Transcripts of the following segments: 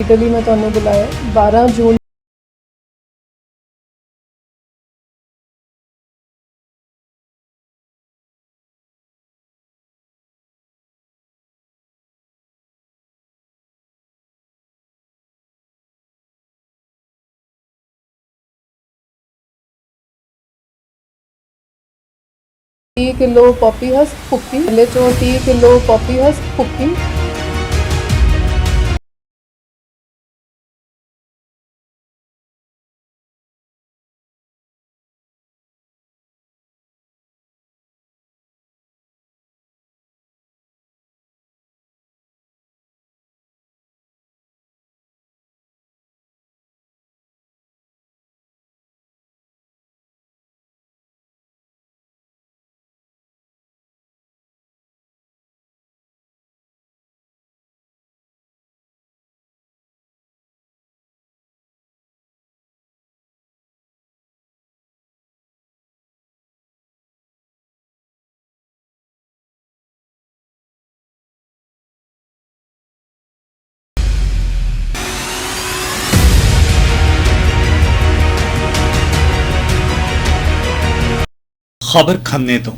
Italy ਮੈਂ ਤੁਹਾਨੂੰ ਬੁਲਾਇਆ 12 ਜੂਨ ਤੀਹ ਕਿਲੋ ਪੌਪੀ ਹਸ ਭੁੱਕੀ ਲੈ ਚੋਂ 30 ਕਿਲੋ ਪੌਪੀ ਹਸ ਭੁੱਕੀ ਖਬਰ ਖੰਨੇ ਤੋਂ।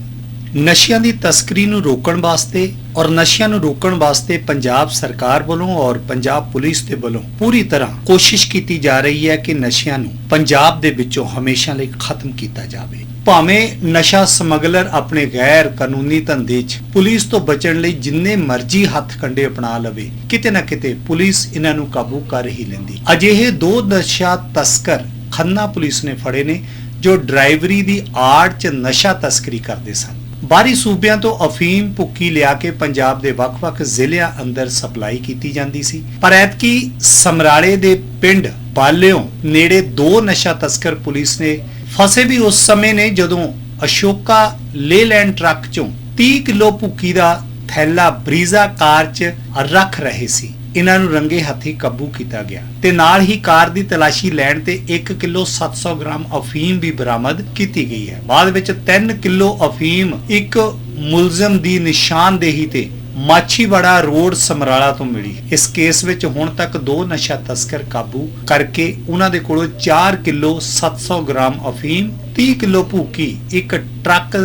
ਨਸ਼ਿਆਂ ਦੀ ਤਸਕਰੀ ਨੂੰ ਰੋਕਣ ਵਾਸਤੇ ਔਰ ਨਸ਼ਿਆਂ ਨੂੰ ਰੋਕਣ ਵਾਸਤੇ ਪੰਜਾਬ ਸਰਕਾਰ ਵੱਲੋਂ ਔਰ ਪੰਜਾਬ ਪੁਲਿਸ ਦੇ ਵੱਲੋਂ ਪੂਰੀ ਤਰ੍ਹਾਂ ਕੋਸ਼ਿਸ਼ ਕੀਤੀ ਜਾ ਰਹੀ ਹੈ ਕਿ ਨਸ਼ਿਆਂ ਨੂੰ ਪੰਜਾਬ ਦੇ ਵਿੱਚੋਂ ਹਮੇਸ਼ਾ ਲਈ ਖਤਮ ਕੀਤਾ ਜਾਵੇ। ਭਾਵੇਂ ਨਸ਼ਾ ਸਮਗਲਰ ਆਪਣੇ ਗੈਰ ਕਾਨੂੰਨੀ ਧੰਦੇ 'ਚ ਪੁਲਿਸ ਤੋਂ ਬਚਣ ਲਈ ਜਿੰਨੇ ਮਰਜ਼ੀ ਹੱਥ ਕੰਡੇ ਅਪਣਾ ਲਵੇ, ਕਿਤੇ ਨਾ ਕਿਤੇ ਪੁਲਿਸ ਇਹਨਾਂ ਨੂੰ ਕਾਬੂ ਕਰ ਹੀ ਲੈਂਦੀ। ਅਜਿਹੇ ਦੋ ਨਸ਼ਾ ਤਸਕਰ ਖੰਨਾ ਪੁਲਿਸ ਨੇ ਫੜੇ ਨੇ ਜੋ ਡਰਾਈਵਰੀ ਦੀ ਆੜ 'ਚ ਨਸ਼ਾ ਤਸਕਰੀ ਕਰਦੇ ਸਨ। ਬਾਹਰੀ ਸੂਬਿਆਂ ਤੋਂ ਅਫੀਮ, ਭੁੱਕੀ ਲਿਆ ਕੇ ਪੰਜਾਬ ਦੇ ਵੱਖ-ਵੱਖ ਜ਼ਿਲ੍ਹਿਆਂ ਅੰਦਰ ਸਪਲਾਈ ਕੀਤੀ ਜਾਂਦੀ ਸੀ। ਪਰ ਐਤਕੀ ਸਮਰਾਲੇ ਦੇ ਪਿੰਡ ਬਾਲਿਓ ਨੇੜੇ ਦੋ ਨਸ਼ਾ ਤਸਕਰ ਪੁਲਿਸ ਨੇ ਫਸੇ ਵੀ ਉਸ ਸਮੇਂ ਨੇ ਜਦੋਂ ਅਸ਼ੋਕਾ ਲੇਲੈਂਡ ਟਰੱਕ 'ਚੋਂ 30 ਕਿਲੋ ਭੁੱਕੀ ਦਾ ਥੈਲਾ ਬਰੀਜ਼ਾ ਕਾਰ 'ਚ ਰੱਖ ਰਹੇ ਸੀ। ਇਹਨਾਂ ਨੂੰ ਰੰਗੇ ਹੱਥੀ ਕਾਬੂ ਕੀਤਾ ਗਿਆ ਤੇ ਨਾਲ ਹੀ ਕਾਰ ਦੀ ਤਲਾਸ਼ੀ ਲੈਣ ਤੇ 1 ਕਿਲੋ 700 ਗ੍ਰਾਮ ਅਫੀਮ ਵੀ ਬਰਾਮਦ ਕੀਤੀ ਗਈ ਹੈ। ਬਾਅਦ ਵਿੱਚ 3 ਕਿਲੋ ਅਫੀਮ ਇੱਕ ਮੁਲਜ਼ਮ ਦੀ ਨਿਸ਼ਾਨਦੇਹੀ ਤੇ ਮਾਛੀਵਾੜਾ ਰੋਡ ਸਮਰਾਲਾ ਤੋਂ ਮਿਲੀ ਇਸ ਕੇਸ ਵਿੱਚ ਹੁਣ ਤੱਕ ਦੋ ਨਸ਼ਾ ਤਸਕਰ ਕਾਬੂ ਕਰਕੇ ਉਹਨਾਂ ਦੇ ਕੋਲੋਂ 4 ਕਿਲੋ 700 ਗ੍ਰਾਮ ਅਫੀਮ 30 ਕਿਲੋ ਭੂਕੀ, ਇੱਕ ਟਰੱਕ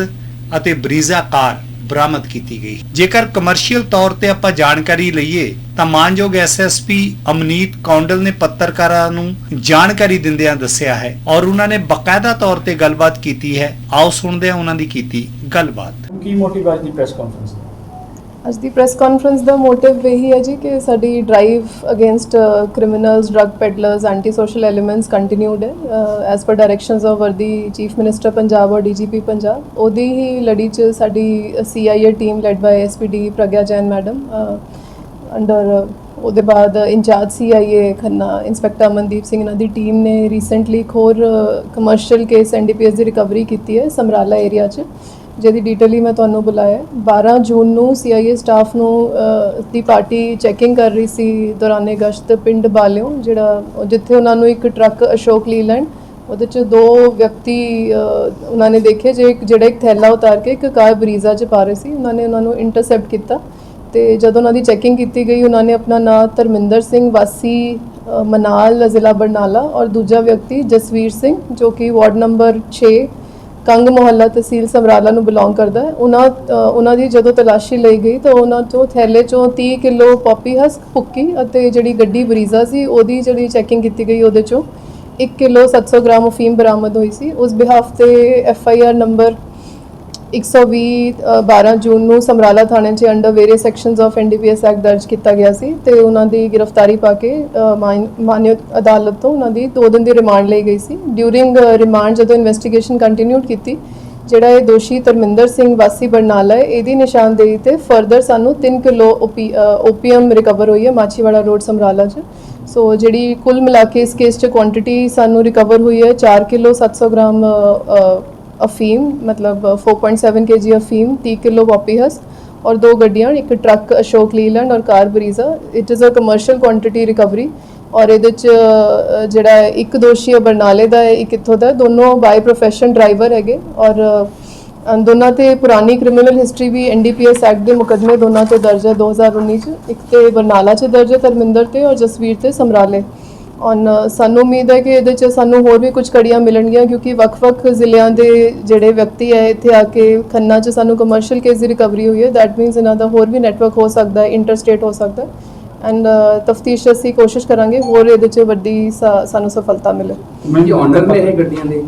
ਅਤੇ ਬਰੀਜ਼ਾ ਕਾਰ ਬਰਾਮਦ ਕੀਤੀ ਗਈ। ਜੇਕਰ ਕਮਰਸ਼ੀਅਲ ਤੌਰ ਤੇ ਆਪਾਂ ਜਾਣਕਾਰੀ ਲਈਏ ਤਾਂ ਮਾਨਯੋਗ ਐਸਐਸਪੀ ਅਮਨੀਤ ਕੌਂਡਲ ਨੇ ਪੱਤਰਕਾਰਾਂ ਨੂੰ ਜਾਣਕਾਰੀ ਦਿੰਦਿਆਂ ਦੱਸਿਆ ਹੈ ਔਰ ਉਹਨਾਂ ਨੇ ਬਕਾਇਦਾ ਤੌਰ ਤੇ ਗੱਲਬਾਤ ਕੀਤੀ ਹੈ। ਆਓ ਸੁਣਦੇ ਹਾਂ ਉਹਨਾਂ ਦੀ ਕੀਤੀ ਗੱਲਬਾਤ। ਕੀ ਮੋਟਿਵ ਅੱਜ ਦੀ ਪ੍ਰੈਸ ਕਾਨਫਰੰਸ ਦਾ? ਅੱਜ ਦੀ ਪ੍ਰੈਸ ਕਾਨਫਰੰਸ ਦਾ ਮੋਟਿਵ ਇਹੀ ਹੈ ਜੀ ਕਿ ਸਾਡੀ drive against criminals drug peddlers anti social elements continued ਹੈ। As per directions of worthy chief minister Punjab ਔਰ ਡੀਜੀਪੀ ਪੰਜਾਬ ਉਹਦੀ ਹੀ ਲੜੀ ਚ ਸਾਡੀ CIA team led by SPD Pragya Jain madam under ਉਹਦੇ ਬਾਅਦ incharge CIA Khanna, inspector Amandeep Singh ਇਹਨਾਂ ਦੀ ਟੀਮ ਨੇ ਰੀਸੈਂਟਲੀ ਇੱਕ ਹੋਰ ਕਮਰਸ਼ੀਅਲ ਕੇਸ ਐਨਡੀਪੀਐਸ ਦੀ ਰਿਕਵਰੀ ਕੀਤੀ ਹੈ ਸਮਰਾਲਾ ਏਰੀਆ 'ਚ, ਜਿਹਦੀ ਡਿਟੇਲੀ ਮੈਂ ਤੁਹਾਨੂੰ ਬੁਲਾਇਆ ਹੈ। 12 ਜੂਨ ਨੂੰ ਸੀਆਈਏ ਸਟਾਫ ਨੂੰ ਦੀ ਪਾਰਟੀ ਚੈਕਿੰਗ ਕਰ ਰਹੀ ਸੀ ਦੌਰਾਨੇ ਗਸ਼ਤ ਪਿੰਡ ਬਾਲਿਓ, ਜਿਹੜਾ ਉਹ ਜਿੱਥੇ ਉਹਨਾਂ ਨੂੰ ਇੱਕ ਟਰੱਕ ਅਸ਼ੋਕ ਲੀਲੈਂਡ, ਉਹਦੇ ਚ ਦੋ ਵਿਅਕਤੀ ਉਹਨਾਂ ਨੇ ਦੇਖੇ, ਜੇ ਇੱਕ ਜਿਹੜਾ ਇੱਕ ਥੈਲਾ ਉਤਾਰ ਕੇ ਇੱਕ ਕਾਰ ਬਰੀਜ਼ਾ ਚ ਪਾ ਰਹੇ ਸੀ, ਉਹਨਾਂ ਨੇ ਉਹਨਾਂ ਨੂੰ ਇੰਟਰਸੈਪਟ ਕੀਤਾ ਤੇ ਜਦੋਂ ਉਹਨਾਂ ਦੀ ਚੈਕਿੰਗ ਕੀਤੀ ਗਈ ਉਹਨਾਂ ਨੇ ਆਪਣਾ ਨਾਂ ਧਰਮਿੰਦਰ ਸਿੰਘ ਵਾਸੀ ਅ, ਮਨਾਲ ਜ਼ਿਲ੍ਹਾ ਬਰਨਾਲਾ ਔਰ ਦੂਜਾ ਵਿਅਕਤੀ ਜਸਵੀਰ ਸਿੰਘ ਜੋ ਕਿ ਵਾਰਡ ਨੰਬਰ 6 ਕੰਗ ਮੁਹੱਲਾ ਤਹਿਸੀਲ ਸਮਰਾਲਾ ਨੂੰ ਬਿਲੋਂਗ ਕਰਦਾ ਹੈ। ਉਹਨਾਂ ਅ, ਉਹਨਾਂ ਦੀ ਜਦੋਂ ਤਲਾਸ਼ੀ ਲਈ ਗਈ ਤਾਂ ਉਹਨਾਂ 'ਚੋਂ ਥੈਲੇ ਚੋਂ 30 ਕਿਲੋ ਪੌਪੀ ਹਸਕ ਭੁੱਕੀ ਅਤੇ ਜਿਹੜੀ ਗੱਡੀ ਬਰੀਜ਼ਾ ਸੀ ਉਹਦੀ ਜਿਹੜੀ ਚੈਕਿੰਗ ਕੀਤੀ ਗਈ ਉਹਦੇ ਚੋਂ 1 ਕਿਲੋ 700 ਗ੍ਰਾਮ ਅਫੀਮ ਬਰਾਮਦ ਹੋਈ ਸੀ। ਉਸ ਬਿਹਾਫ ਤੇ F I R number 120 uh, 12 June ਨੂੰ ਸਮਰਾਲਾ ਥਾਣੇ 'ਚ under various sections of NDPS act ਦਰਜ ਕੀਤਾ ਗਿਆ ਸੀ ਤੇ ਉਹਨਾਂ ਦੀ ਗ੍ਰਿਫਤਾਰੀ ਪਾ ਕੇ ਮਾਨ- ਮਾਨਯ ਅਦਾਲਤ ਤੋਂ ਉਹਨਾਂ ਦੀ 2 ਦਿਨ ਦੀ ਰਿਮਾਂਡ ਲਈ ਗਈ ਸੀ। ਡਿਊਰਿੰਗ ਰਿਮਾਂਡ ਜਦੋਂ ਇਨਵੈਸਟੀਗੇਸ਼ਨ ਕੰਟੀਨਿਊਡ ਕੀਤੀ ਜਿਹੜਾ ਇਹ ਦੋਸ਼ੀ ਧਰਮਿੰਦਰ ਸਿੰਘ ਵਾਸੀ ਬਰਨਾਲਾ ਹੈ ਇਹਦੀ ਨਿਸ਼ਾਨਦੇਹੀ ਤੇ ਫਰਦਰ ਸਾਨੂੰ 3 ਕਿਲੋ ਓਪੀਐਮ ਰਿਕਵਰ ਹੋਈ ਹੈ ਮਾਛੀਵਾੜਾ ਰੋਡ ਸਮਰਾਲਾ 'ਚ। ਸੋ ਜਿਹੜੀ ਕੁੱਲ ਮਿਲਾ ਕੇ ਇਸ ਕੇਸ 'ਚ ਕੁਆਂਟੀਟੀ ਸਾਨੂੰ ਰਿਕਵਰ ਹੋਈ ਹੈ 4 ਕਿਲੋ 700 ਗ੍ਰਾਮ ਅ, ਅ, ਅਫੀਮ ਮਤਲਬ 4.7 kg ਅਫੀਮ 30 ਕਿਲੋ ਪੌਪੀ ਹਸ ਔਰ ਦੋ ਗੱਡੀਆਂ ਇੱਕ ਟਰੱਕ ਅਸ਼ੋਕ ਲੀਲੈਂਡ ਔਰ car Brezza. It is uh commercial quantity recovery ਔਰ ਇਹਦੇ ਚ ਜਿਹੜਾ ਹੈ, ਇੱਕ ਦੋਸ਼ੀ ਹੈ ਬਰਨਾਲੇ ਦਾ ਹੈ ਇੱਕ ਇੱਥੋਂ ਦਾ ਦੋਨੋਂ ਬਾਈ ਪ੍ਰੋਫੈਸ਼ਨ ਡਰਾਈਵਰ ਹੈਗੇ ਔਰ ਦੋਨਾਂ ਤੇ ਪੁਰਾਣੀ ਕ੍ਰਿਮੀਨਲ ਹਿਸਟਰੀ ਵੀ ਐਨਡੀਪੀਐਸ ਐਕਟ ਦੇ ਮੁਕੱਦਮੇ ਦੋਨਾਂ ਤੇ ਦਰਜ ਹੈ 2019 ਚ। ਇੱਕ ਤੇ ਬਰਨਾਲਾ ਚ ਦਰਜ ਹੈ ਧਰਮਿੰਦਰ ਤੇ ਔਰ ਜਸਵੀਰ ਤੇ ਸਮਰਾਲੇ। ਔਨ ਸਾਨੂੰ ਉਮੀਦ ਹੈ ਕਿ ਇਹਦੇ ਚ ਸਾਨੂੰ ਹੋਰ ਵੀ ਕੁਝ ਕੜੀਆਂ ਮਿਲਣਗੀਆਂ ਕਿਉਂਕਿ ਵੱਖ-ਵੱਖ ਜ਼ਿਲ੍ਹਿਆਂ ਦੇ ਜਿਹੜੇ ਵਿਅਕਤੀ ਹੈ ਇੱਥੇ ਆ ਕੇ ਖੰਨਾ ਚ ਸਾਨੂੰ ਕਮਰਸ਼ੀਅਲ ਕੇਸ ਦੀ ਰਿਕਵਰੀ ਹੋਈ ਹੈ। ਦੈਟ ਮੀਨਸ ਇਹਨਾਂ ਦਾ ਹੋਰ ਵੀ ਨੈਟਵਰਕ ਹੋ ਸਕਦਾ ਹੈ ਇੰਟਰਸਟੇਟ ਹੋ ਸਕਦਾ ਐਂਡ ਤਫਤੀਸ਼ ਅਸੀਂ ਕੋਸ਼ਿਸ਼ ਕਰਾਂਗੇ ਹੋਰ ਇਹਦੇ ਚ ਵੱਡੀ ਸਾਨੂੰ ਸਫਲਤਾ ਮਿਲੇ। ਮੈਂ ਜੀ ਓਨਰ ਨੇ ਇਹ ਗੱਡੀਆਂ ਦੇ?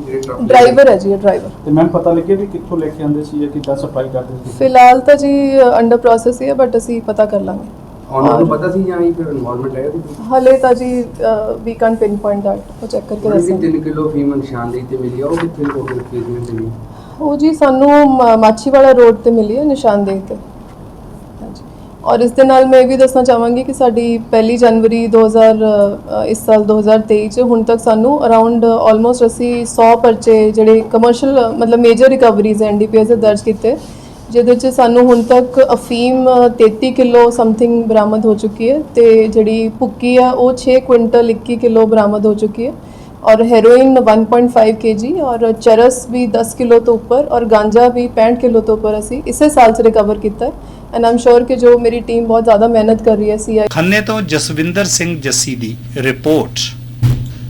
ਡਰਾਈਵਰ ਹੈ ਜੀ ਇਹ ਡਰਾਈਵਰ ਤੇ ਮੈਮ ਪਤਾ ਲੱਗਿਆ ਵੀ ਕਿੱਥੋਂ ਲੈ ਕੇ ਆਉਂਦੇ ਸੀ ਜਾਂ ਕਿੱਦਾਂ ਸਪਲਾਈ ਕਰਦੇ ਸੀ? ਫਿਲਹਾਲ ਤਾਂ ਜੀ ਅੰਡਰ ਪ੍ਰੋਸੈਸ ਹੀ ਹੈ ਬਟ ਅਸੀਂ ਪਤਾ ਕਰ ਲਾਂਗੇ। ਓਨਰ ਨੂੰ ਪਤਾ ਸੀ ਜਾਂ ਇਹ ਫਿਰ ਇਨਵੋਲਵਮੈਂਟ ਹੈ ਉਹਦੀ ਹਲੇ ਤਾਂ ਜੀ we can pinpoint that ਉਹ ਚੈੱਕ ਕਰਕੇ ਉਹਦੀ ਦੱਸਾਂਗੇ 3 ਕਿਲੋ ਫੀਮ ਨਿਸ਼ਾਨਦੇਹੀ ਤੇ ਮਿਲੀ ਆ ਉਹ ਕਿੱਥੇ ਟੋਟਲ ਟ੍ਰੀਟਮੈਂਟ ਮਿਲੀ? ਉਹ ਜੀ ਸਾਨੂੰ ਮ- ਮਾਛੀਵਾੜਾ ਰੋਡ ਤੇ ਮਿਲੀ ਹੈ ਨਿਸ਼ਾਨਦੇਹ ਤੇ। ਹਾਂਜੀ। ਔਰ ਇਸ ਦੇ ਨਾਲ ਮੈਂ ਇਹ ਵੀ ਦੱਸਣਾ ਚਾਹਾਂਗੀ ਕਿ ਸਾਡੀ 1 ਜਨਵਰੀ 2000 ਅ, ਇਸ ਸਾਲ 2023 ਚ ਹੁਣ ਤੱਕ ਸਾਨੂੰ ਅਰਾਊਂਡ ਆਲਮੋਸਟ ਅਸੀਂ 100 ਪਰਚੇ ਜਿਹੜੇ ਕਮਰਸ਼ੀਅਲ ਮਤਲਬ ਮੇਜਰ ਰਿਕਵਰੀਜ਼ ਐਨਡੀਪੀਐਸ ਦੇ ਦਰਜ ਕੀਤੇ ਜਿਹਦੇ ਚ ਸਾਨੂੰ ਹੁਣ ਤੱਕ ਅਫੀਮ ਅ, 33 ਕਿਲੋ ਸਮਥਿੰਗ ਬਰਾਮਦ ਹੋ ਚੁੱਕੀ ਹੈ ਤੇ ਜਿਹੜੀ ਭੁੱਕੀ ਆ ਉਹ 6 ਕੁਇੰਟਲ 21 ਕਿਲੋ ਬਰਾਮਦ ਹੋ ਚੁੱਕੀ ਹੈ ਔਰ ਹੈਰੋਇਨ 1.5 kg ਔਰ ਚਰਸ ਵੀ 10 ਕਿਲੋ ਤੋਂ ਉੱਪਰ ਔਰ ਗਾਂਜਾ ਵੀ 65 ਕਿਲੋ ਤੋਂ ਉੱਪਰ ਅਸੀਂ ਇਸੇ ਸਾਲ ਚ ਰਿਕਵਰ ਕੀਤਾ ਐਂਡ ਆਮ ਸ਼ੋਰ ਕਿ ਜੋ ਮੇਰੀ ਟੀਮ ਬਹੁਤ ਜ਼ਿਆਦਾ ਮਿਹਨਤ ਕਰ ਰਹੀ ਹੈ ਸੀਆਈ ਖੰਨੇ ਤੋਂ ਜਸਵਿੰਦਰ ਸਿੰਘ ਜੱਸੀ ਦੀ ਰਿਪੋਰਟ